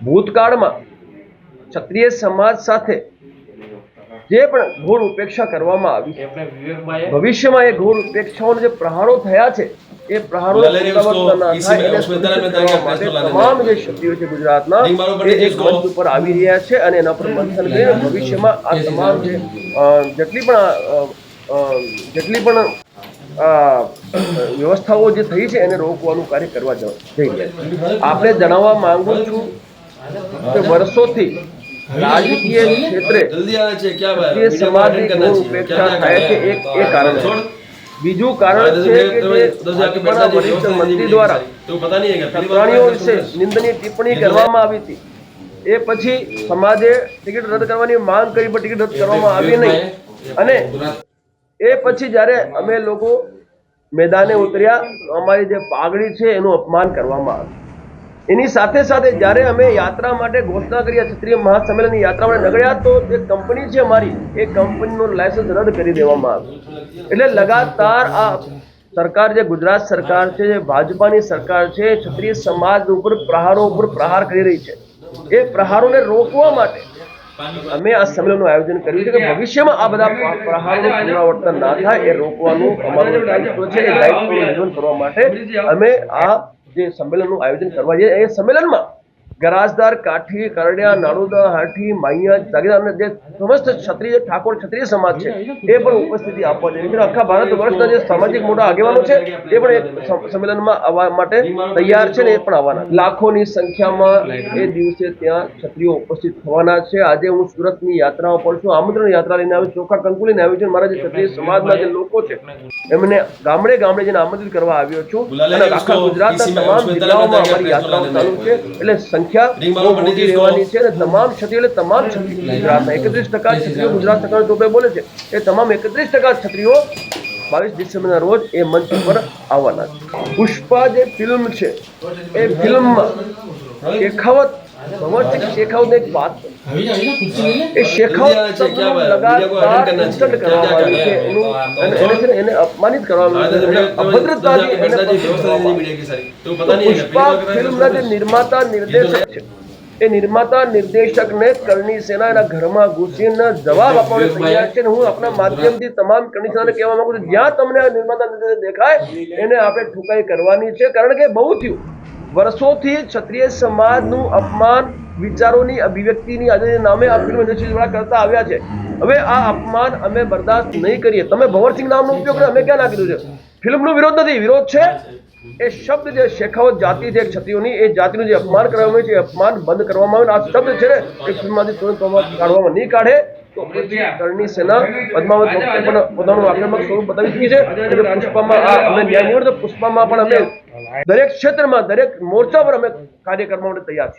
ભૂતકાળમાં ક્ષત્રિય સમાજ સાથે જે પણ ઘોર ઉપેક્ષા કરવામાં આવી ભવિષ્યમાં એ ઘોર ઉપેક્ષાઓના જે પ્રહારો થયા છે એ પ્રહારો તમામ જે શક્તિઓ છે ગુજરાતના એ એક મંચ ઉપર આવી રહ્યા છે અને એના પર મંથન કરીને ભવિષ્યમાં આ તમામ જે જેટલી પણ જેટલી પણ વ્યવસ્થાઓ જે થઈ છે એને રોકવાનું કાર્ય કરવા જઈ રહ્યા છે. આપણે જણાવવા માંગુ છું કે વર્ષોથી રાજકીય ક્ષેત્રે જે સમાજની ઉપેક્ષા થાય છે એક એ કારણ છે. બીજું કારણ છે વરિષ્ઠ મંત્રી દ્વારા સત્રાણીઓ વિશે નિંદનીય ટિપ્પણી કરવામાં આવી હતી. એ પછી સમાજે ટિકિટ રદ કરવાની માંગ કરી પણ ટિકિટ રદ કરવામાં આવી નહીં. અને એ પછી જ્યારે અમે લોકો મેદાને ઉતર્યા અમારી જે પાઘડી છે એનું અપમાન કરવામાં આવ્યું. એની સાથે સાથે જ્યારે અમે યાત્રા માટે ઘોષણા કરી ક્ષત્રિય મહાસંમેલનની યાત્રા માટે નીકળ્યા તો જે કંપની છે મારી, એ કંપનીનું લાયસન્સ રદ કરી દેવામાં આવ્યું. એટલે લગાતાર આ સરકાર જે ગુજરાત સરકાર છે જે ભાજપાની સરકાર છે, ક્ષત્રિય સમાજ ઉપર પ્રહારો ઉપર પ્રહાર કરી રહી છે. એ પ્રહારોને રોકવા માટે અમે આ સંમેલનનું આયોજન કર્યું છે કે ભવિષ્યમાં આ બધા પ્ર- પ્રહારોનું પુનરાવર્તન ના થાય, એ રોકવાનું અમારું દાયિત્વ છે, એ દાયિત્વ કરવા માટે અમે આ જે સંમેલનનું આયોજન કરવા જઈએ એ સંમેલનમાં ગરાજદાર કાઠી કરડિયા નાણુદા હાઠી માહિયા જાગીરદારના જે સમસ્ત ક્ષત્રિય ઠાકોર ક્ષત્રિય સમાજ છે એ પણ ઉપસ્થિતિ આપવા જોઈએ મિત્રો આખા ભારત વર્ષના જે સામાજિક મોટા આગેવાનો છે એ પણ સંમેલનમાં આવવા માટે તૈયાર છે ને એ પણ આવવાના લાખોની સંખ્યામાં એ દિવસે ત્યાં ક્ષત્રિયો ઉપસ્થિત થવાના છે. આજે હું સુરતની યાત્રાઓ પર છું. આમંત્રણ યાત્રા લઈને આવ્યો ચોખા કંકુ લઈને આવ્યો છું મારા જે ક્ષત્રિય સમાજના જે લોકો છે એમને ગામડે ગામડે જઈને આમંત્રિત કરવા આવ્યો છું. અને આખા ગુજરાતના તમામ જિલ્લાઓમાં અમારી યાત્રાઓ ચાલુ છે. એટલે સંખ્યા બહુ મોટી રહેવાની છે અને તમામ ક્ષત્રિયો એટલે તમામ ક્ષત્રિયો ગુજરાતના એકત્રીસ ટકા ક્ષત્રિયો ગુજરાત સરકાર ટોપે બોલે છે. એ તમામ એકત્રીસ ટકા ક્ષત્રિયો બાવીસ ડિસેમ્બરના રોજ એ મંચ ઉપર આવવાના છે. પુષ્પા જે ફિલ્મ છે એ ફિલ્મમાં શેખાવત શેખાવતને એક વાત નિર્માતા નિર્દેશક ને એ કરણી સેના એના ઘરમાં ઘૂસીને જવાબ આપવાનો તૈયાર છે હું આપણા માધ્યમથી તમામ કરણી સેનાને કહેવા માંગુ છું જ્યાં તમને નિર્માતા નિર્દેશક દેખાય એને આપણે ઠુકાઈ કરવાની છે. કારણ કે બહુ થયું. વર્ષોથી ક્ષત્રિય સમાજનું અપમાન વિચારોની અભિવ્યક્તિની આજે નામે આ ફિલ્મ ઇન્ડસ્ટ્રી દ્વારા કરતા આવ્યા છે. હવે આ અપમાન અમે બરદાસ્ત નહીં કરીએ. તમે ભવરસિંહ નામનો ઉપયોગ કર્યો અમે ક્યાં નાખી દીધું છે? ફિલ્મનો વિરોધ નથી. વિરોધ છે એ શબ્દ જે શેખાવત જાતિ છે, ક્ષત્રિયોની, એ જાતિનું જે અપમાન કરવામાં આવ્યું છે, એ અપમાન બંધ કરવામાં આવે. આ શબ્દ છે ને, એ ફિલ્મમાંથી તુરંત કાઢવામાં નહીં કાઢે. સેના પદ્માવત વખતે પણ પોતાનું આક્રમક સ્વરૂપ બતાવી ચૂકી છે. એટલે પુષ્પામાં આ અમે ન્યાય તો પુષ્પામાં પણ અમે દરેક ક્ષેત્રમાં દરેક મોરચા પર અમે કાર્ય કરવા માટે તૈયાર છીએ.